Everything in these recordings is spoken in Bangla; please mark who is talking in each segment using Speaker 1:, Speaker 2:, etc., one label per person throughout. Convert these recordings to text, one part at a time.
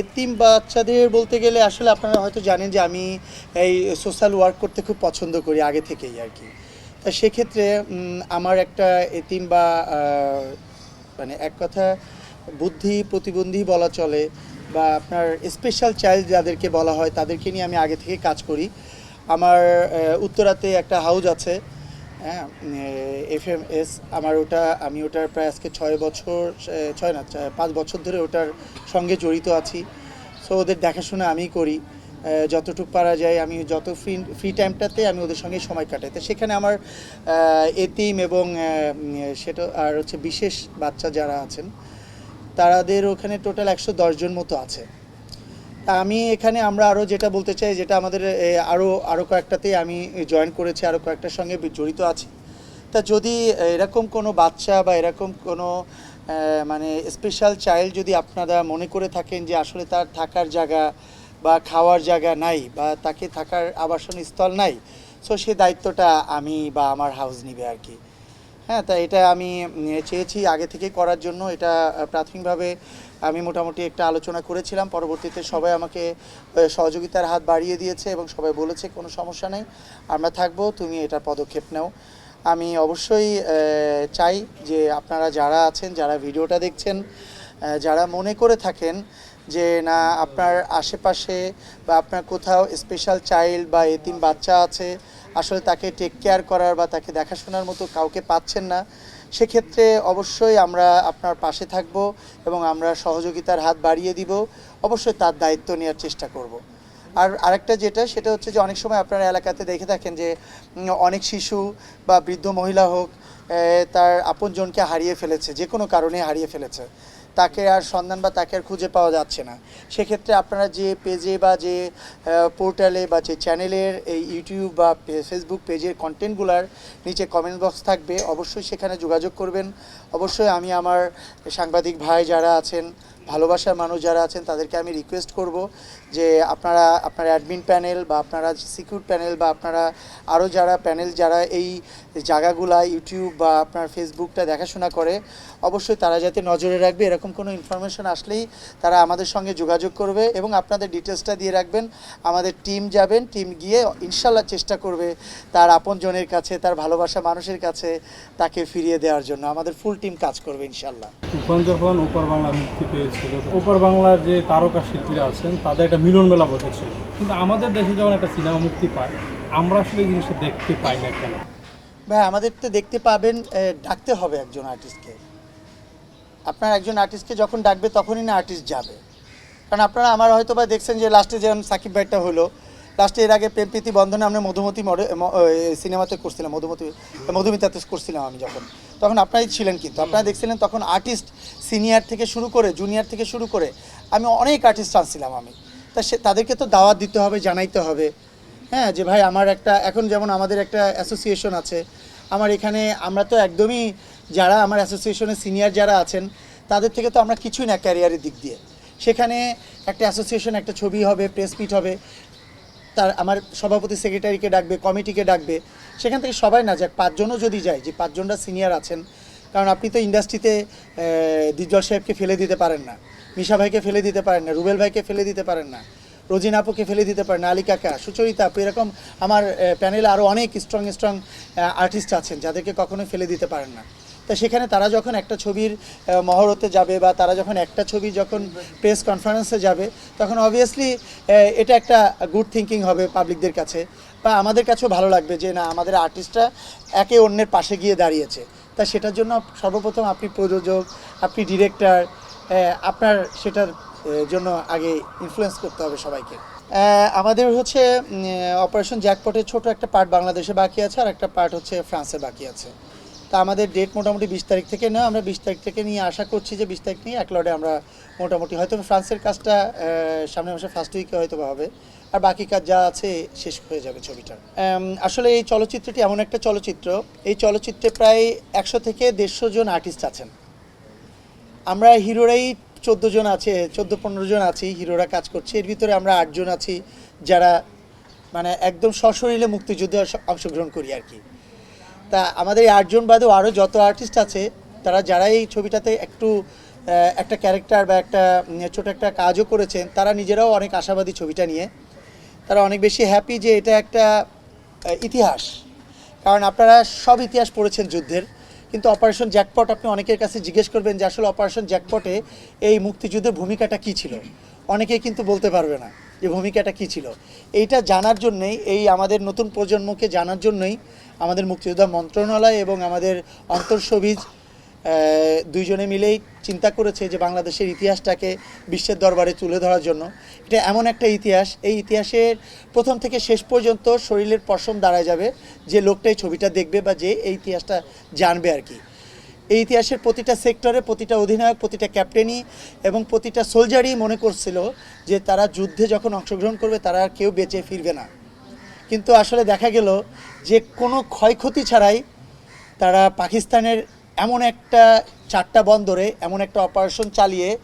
Speaker 1: এতিম বাচ্চাদের বলতে গেলে আসলে আপনারা হয়তো জানেন যে আমি এই সোশ্যাল ওয়ার্ক করতে খুব পছন্দ করি আগে থেকেই আর কি। তা সেক্ষেত্রে আমার একটা এতিম বা মানে এক কথা বুদ্ধি প্রতিবন্ধী বলা চলে বা আপনার স্পেশাল চাইল্ড যাদেরকে বলা হয় তাদেরকে নিয়ে আমি আগে থেকে কাজ করি। আমার উত্তরাতে একটা হাউস আছে। হ্যাঁ এফ এম এস আমার ওটা, আমি ওটার প্রায় আজকে ছয় বছর ছয় না পাঁচ বছর ধরে ওটার সঙ্গে জড়িত আছি। সো ওদের দেখাশোনা আমিই করি। যতটুকু পারা যায় আমি যত ফ্রি ফ্রি টাইমটাতে আমি ওদের সঙ্গে সময় কাটাই। তো সেখানে আমার এতিম এবং সেটা, আর হচ্ছে বিশেষ বাচ্চা যারা আছেন তাদের ওখানে টোটাল একশো জন মতো আছে। তা আমি এখানে আমরা আরও যেটা বলতে চাই, যেটা আমাদের আরও আরও কয়েকটাতে আমি জয়েন করেছি আরও কয়েকটার সঙ্গে জড়িত আছি। তা যদি এরকম কোনো বাচ্চা বা এরকম কোনো মানে স্পেশাল চাইল্ড যদি আপনারা মনে করে থাকেন যে আসলে তার থাকার জায়গা বা খাওয়ার জায়গা নাই বা তাকে থাকার আবাসন স্থল নাই সো সে দায়িত্বটা আমি বা আমার হাউস নিবে আর কি। হ্যাঁ তা এটা আমি চেয়েছি আগে থেকে করার জন্য। এটা প্রাথমিকভাবে আমি মোটামুটি একটা আলোচনা করেছিলাম। পরবর্তীতে সবাই আমাকে সহযোগিতার হাত বাড়িয়ে দিয়েছে এবং সবাই বলেছে কোনো সমস্যা নেই। আমরা থাকব, তুমি এটার পদক্ষেপ নাও। আমি অবশ্যই চাই যে আপনারা যারা আছেন, যারা ভিডিওটা দেখছেন যারা মনে করে থাকেন যে না, আপনার আশেপাশে বা আপনার কোথাও স্পেশাল চাইল্ড বা এতিম বাচ্চা আছে, আসলে তাকে টেক কেয়ার করার বা তাকে দেখাশোনার মতো কাউকে পাচ্ছেন না। সেক্ষেত্রে অবশ্যই আমরা আপনার পাশে থাকব এবং আমরা সহযোগিতার হাত বাড়িয়ে দিব। অবশ্যই তার দায়িত্ব নেওয়ার চেষ্টা করব। আর আরেকটা যেটা, সেটা হচ্ছে যে অনেক সময় আপনারা এলাকাতে দেখে থাকেন যে অনেক শিশু বা বৃদ্ধ মহিলা হোক তার আপনজনকে হারিয়ে ফেলেছে যে কোনো কারণে হারিয়ে ফেলেছে। তাকে আর সন্ধান বা তাকে আর খুঁজে পাওয়া যাচ্ছে না। সেক্ষেত্রে আপনারা যে পেজে বা যে পোর্টালে বা যে চ্যানেলের এই ইউটিউব বা ফেসবুক পেজের কন্টেন্টগুলার নিচে কমেন্ট বক্স থাকবে, অবশ্যই সেখানে যোগাযোগ করবেন। অবশ্যই আমি আমার সাংবাদিক ভাই যারা আছেন, ভালোবাসার মানুষ যারা আছেন, তাদেরকে আমি রিকোয়েস্ট করব যে আপনারা, আপনার অ্যাডমিন প্যানেল বা আপনারা সিকিউর প্যানেল বা আপনারা আরও যারা প্যানেল যারা এই জায়গাগুলা ইউটিউব বা আপনার ফেসবুকটা দেখাশোনা করে অবশ্যই তারা যাতে নজরে রাখবে। এরকম কোনো ইনফরমেশন আসলেই তারা আমাদের সঙ্গে যোগাযোগ করবে এবং আপনাদের ডিটেলসটা দিয়ে রাখবেন। আমাদের টিম যাবেন টিম গিয়ে ইনশাল্লাহ চেষ্টা করবে তার আপনজনের কাছে তার ভালোবাসা মানুষের কাছে তাকে ফিরিয়ে দেওয়ার জন্য। আমাদের ফুল টিম কাজ করবে ইনশাল্লাহ
Speaker 2: তুফান যখন ওপার বাংলা মুক্তি পেয়েছিল ওপার বাংলার যে তারকা শিল্পীরা আছেন তাদের একটা মিলন মেলা বসেছিল কিন্তু আমাদের দেশে যখন একটা সিনেমা মুক্তি পায় আমরা আসলে এই জিনিসটা দেখতে পাই না কেন?
Speaker 1: ভাই আমাদের তো দেখতে পাবেন ডাকতে হবে একজন আর্টিস্টকে আপনার একজন আর্টিস্টকে যখন ডাকবে, তখনই না আর্টিস্ট যাবে। কারণ আপনারা আমার হয়তো বা দেখছেন যে লাস্টে যেমন সাকিব ভাইটা হলো লাস্টে এর আগে প্রেমপ্রীতি বন্ধনে আমরা মধুমতি সিনেমাতে করছিলাম, মধুমতি, মধুমিতাতে করছিলাম আমি যখন। তখন আপনারাই ছিলেন কিন্তু, আপনারা দেখছিলেন তখন আর্টিস্ট সিনিয়র থেকে শুরু করে জুনিয়র থেকে শুরু করে, আমি অনেক আর্টিস্ট আনছিলাম আমি। তা সে, তাদেরকে তো দাওয়াত দিতে হবে, জানাইতে হবে। হ্যাঁ যে ভাই আমার একটা, এখন যেমন আমাদের একটা অ্যাসোসিয়েশন আছে আমার এখানে আমরা তো একদমই যারা আমার অ্যাসোসিয়েশনের সিনিয়র যারা আছেন, তাদের থেকে তো আমরা কিছুই না ক্যারিয়ারের দিক দিয়ে। সেখানে একটা অ্যাসোসিয়েশন, একটা ছবি হবে, প্রেস মিট হবে, তার আমার সভাপতি সেক্রেটারিকে ডাকবে, কমিটিকে ডাকবে। সেখান থেকে সবাই না যাক, পাঁচজনও যদি যায়, যে পাঁচজনরা সিনিয়র আছেন, কারণ আপনি তো ইন্ডাস্ট্রিতে দিজ্জল সাহেবকে ফেলে দিতে পারেন না, মিশা ভাইকে ফেলে দিতে পারেন না, রুবেল ভাইকে ফেলে দিতে পারেন না। রোজিন আপুকে ফেলে দিতে পারেন না আলী কাকা সুচরিতা আপু, এরকম আমার প্যানেলে আরও অনেক স্ট্রং স্ট্রং আর্টিস্ট আছেন যাদেরকে কখনোই ফেলে দিতে পারেন না। তা সেখানে তারা যখন একটা ছবির মহরতে যাবে বা তারা যখন একটা ছবি যখন প্রেস কনফারেন্সে যাবে, তখন অবভিয়াসলি এটা একটা গুড থিঙ্কিং হবে পাবলিকদের কাছে বা আমাদের কাছেও ভালো লাগবে যে না, আমাদের আর্টিস্টরা একে অন্যের পাশে গিয়ে দাঁড়িয়েছে। তা সেটার জন্য সর্বপ্রথম আপনি প্রযোজক, আপনি ডিরেক্টর আপনার সেটার জন্য আগে ইনফ্লুয়েন্স করতে হবে সবাইকে। আমাদের হচ্ছে অপারেশন জ্যাকপটের ছোট একটা পার্ট বাংলাদেশে বাকি আছে আর একটা পার্ট হচ্ছে ফ্রান্সে বাকি আছে। তা আমাদের ডেট মোটামুটি বিশ তারিখ থেকে না আমরা বিশ তারিখ থেকে নিয়ে আশা করছি যে বিশ তারিখ নিয়ে এক লটে আমরা মোটামুটি হয়তো ফ্রান্সের কাজটা আহ, সামনের মাসে ফার্স্ট উইকে হয়তো হবে। আর বাকি কাজ যা আছে শেষ হয়ে যাবে ছবিটার উম, আসলে এই চলচ্চিত্রটি এমন একটা চলচ্চিত্র এই চলচ্চিত্রে প্রায় একশো থেকে দেড়শো জন আর্টিস্ট আছেন। আমরা হিরোরাই চোদ্দ জন আছে, চোদ্দ পনেরো জন আছি হিরোরা কাজ করছে। এর ভিতরে আমরা আটজন আছি যারা মানে একদম সশরীরে মুক্তিযুদ্ধে অংশ- অংশগ্রহণ করি আর কি। তা আমাদের এই আটজন বাদেও আরও যত আর্টিস্ট আছে, তারা যারা এই ছবিটাতে একটু একটা ক্যারেক্টার বা একটা ছোট একটা কাজও করেছেন, তারা নিজেরাও অনেক আশাবাদী ছবিটা নিয়ে। তারা অনেক বেশি হ্যাপি যে এটা একটা ইতিহাস। কারণ আপনারা সব ইতিহাস পড়েছেন যুদ্ধের। কিন্তু অপারেশন জ্যাকপট আপনি অনেকের কাছে জিজ্ঞেস করবেন যে আসলে অপারেশন জ্যাকপটে এই মুক্তিযুদ্ধের ভূমিকাটা কী ছিল? অনেকেই কিন্তু বলতে পারবে না যে ভূমিকাটা কী ছিল। এইটা জানার জন্যই, এই আমাদের নতুন প্রজন্মকে জানার জন্যই আমাদের মুক্তিযোদ্ধা মন্ত্রণালয় এবং আমাদের অন্তঃসবিজ দুইজনে মিলেই চিন্তা করেছে যে বাংলাদেশের ইতিহাসটাকে বিশ্বের দরবারে তুলে ধরার জন্য। এটা এমন একটা ইতিহাস। এই ইতিহাসের প্রথম থেকে শেষ পর্যন্ত শরীরের পশম দাঁড়ায় যাবে, যে লোকটাই ছবিটা দেখবে বা যে এই ইতিহাসটা জানবে আর কি। এই ইতিহাসের প্রতিটা সেক্টরে প্রতিটা অধিনায়ক, প্রতিটা ক্যাপ্টেনই এবং প্রতিটা সোলজারই মনে করছিল যে তারা যুদ্ধে যখন অংশগ্রহণ করবে, তারা আর কেউ বেঁচে ফিরবে না। কিন্তু আসলে দেখা গেল যে কোনো ক্ষয়ক্ষতি ছাড়াই তারা পাকিস্তানের এমন একটা চারটা বন্দরে, এমন একটা অপারেশন চালিয়ে,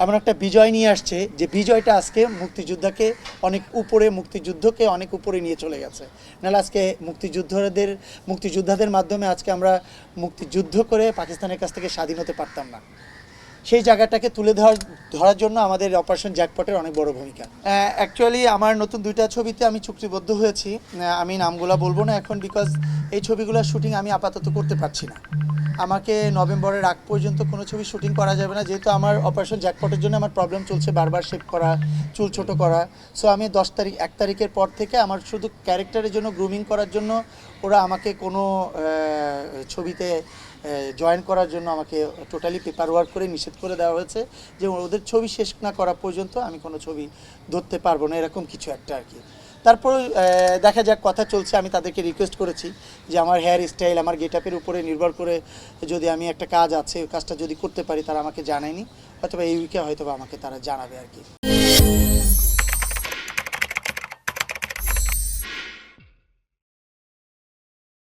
Speaker 1: এমন একটা বিজয় নিয়ে আসছে যে বিজয়টা আজকে মুক্তিযোদ্ধাকে, অনেক উপরে মুক্তিযুদ্ধকে অনেক উপরে নিয়ে চলে গেছে। নাহলে আজকে মুক্তিযুদ্ধদের, মুক্তিযোদ্ধাদের মাধ্যমে আজকে আমরা মুক্তিযুদ্ধ করে পাকিস্তানের কাছ থেকে স্বাধীন হতে পারতাম না। সেই জায়গাটাকে তুলে ধরার ধরার জন্য আমাদের অপারেশন জ্যাকপটের অনেক বড় ভূমিকা। অ্যাকচুয়ালি আমার নতুন দুইটা ছবিতে আমি চুক্তিবদ্ধ হয়েছি। আমি নামগুলো বলব না এখন বিকজ এই ছবিগুলোর শুটিং আমি আপাতত করতে পারছি না। আমাকে নভেম্বরের আগ পর্যন্ত কোনো ছবি শুটিং করা যাবে না। যেহেতু আমার অপারেশন জ্যাকপটের জন্য আমার প্রবলেম চলছে বারবার শেপ করা, চুল ছোট করা। সো আমি দশ তারিখ, এক তারিখের পর থেকে আমার শুধু ক্যারেক্টারের জন্য গ্রুমিং করার জন্য ওরা আমাকে কোনো ছবিতে জয়েন করার জন্য আমাকে টোটালি পেপার ওয়ার্ক করে নিষেধ করে দেওয়া হয়েছে যে ওদের ছবি শেষ না করা পর্যন্ত আমি কোনো ছবি ধরতে পারব না, এরকম কিছু একটা আর কি। তারপর দেখা যাক, কথা চলছে। আমি তাদেরকে রিকোয়েস্ট করেছি যে আমার হেয়ার স্টাইল আমার গেট আপের উপরে নির্ভর করে যদি আমি একটা কাজ আছে, ওই কাজটা যদি করতে পারি, তারা আমাকে জানায়নি। অথবা এই উইকে হয়তো আমাকে তারা জানাবে আর কি।